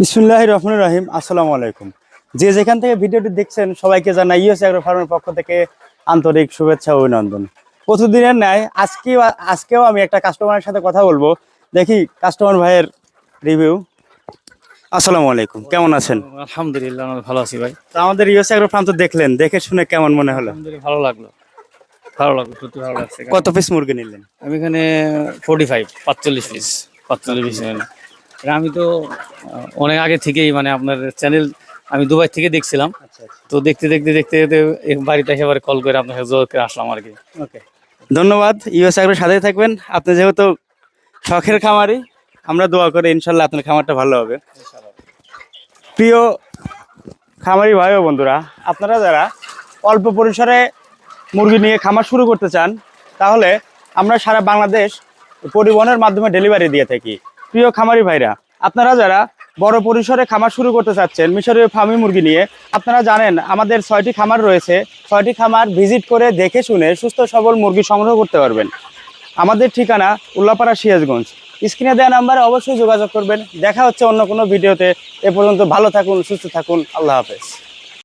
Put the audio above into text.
বিসমুল্লাহ রহমান রাহিম আসসালামু আলাইকুম। যে যেখান থেকে ভিডিওটি দেখছেন সবাইকে জানাই ইউএস অ্যাগ্রো ফার্মের পক্ষ থেকে আন্তরিক শুভেচ্ছা ও অভিনন্দন। প্রতিদিনের ন্যায় আজকে আজকেও আমি একটা কাস্টমারের সাথে কথা বলব। দেখি কাস্টমার ভাইয়ের রিভিউ আসসালামু আলাইকুম কেমন আছেন? আলহামদুলিল্লাহ ভালো আছি ভাই। তো আমাদের ইউএস অ্যাগ্রো ফার্ম তো দেখলেন দেখে শুনে কেমন মনে হলো? ভালো লাগল। ভালো লাগল সত্যি ভালো লাগছে। কত পিস মুরগি নিলেন? আমি এখানে ফোর্টি ফাইভ পাঁচচল্লিশ পিস পাঁচচল্লিশ পিস আমি তো অনেক আগে থেকেই মানে আপনার চ্যানেল আমি দুবাই থেকে দেখছিলাম। আচ্ছা আচ্ছা। তো দেখতে দেখতে দেখতে বাড়িতে একেবারে কল করে আপনার সাথে করে আসলাম আর কি। ওকে ধন্যবাদ। ইউএস অ্যাগ্রোর সাথেই থাকবেন। আপনি যেহেতু শখের খামারি আমরা দোয়া করি ইনশাল্লাহ আপনার খামারটা ভালো হবে। প্রিয় খামারি ভাই ও বন্ধুরা আপনারা যারা অল্প পরিসরে মুরগি নিয়ে খামার শুরু করতে চান তাহলে আমরা সারা বাংলাদেশ পরিবহনের মাধ্যমে ডেলিভারি দিয়ে থাকি। প্রিয় খামারি ভাইরা, আপনারা যারা বড় পরিসরে খামার শুরু করতে চাচ্ছেন, মিশরীয় ফার্মি মুরগি নিয়ে, আপনারা জানেন আমাদের ছয়টি খামার রয়েছে। ছয়টি খামার ভিজিট করে দেখে শুনে সুস্থ সবল মুরগি সংগ্রহ করতে পারবেন। আমাদের ঠিকানা উল্লাপাড়া সিরাজগঞ্জ। স্ক্রিনে দেওয়া নাম্বারে অবশ্যই যোগাযোগ করবেন। দেখা হচ্ছে অন্য কোনো ভিডিওতে। এ পর্যন্ত ভালো থাকুন, সুস্থ থাকুন। আল্লাহ হাফেজ।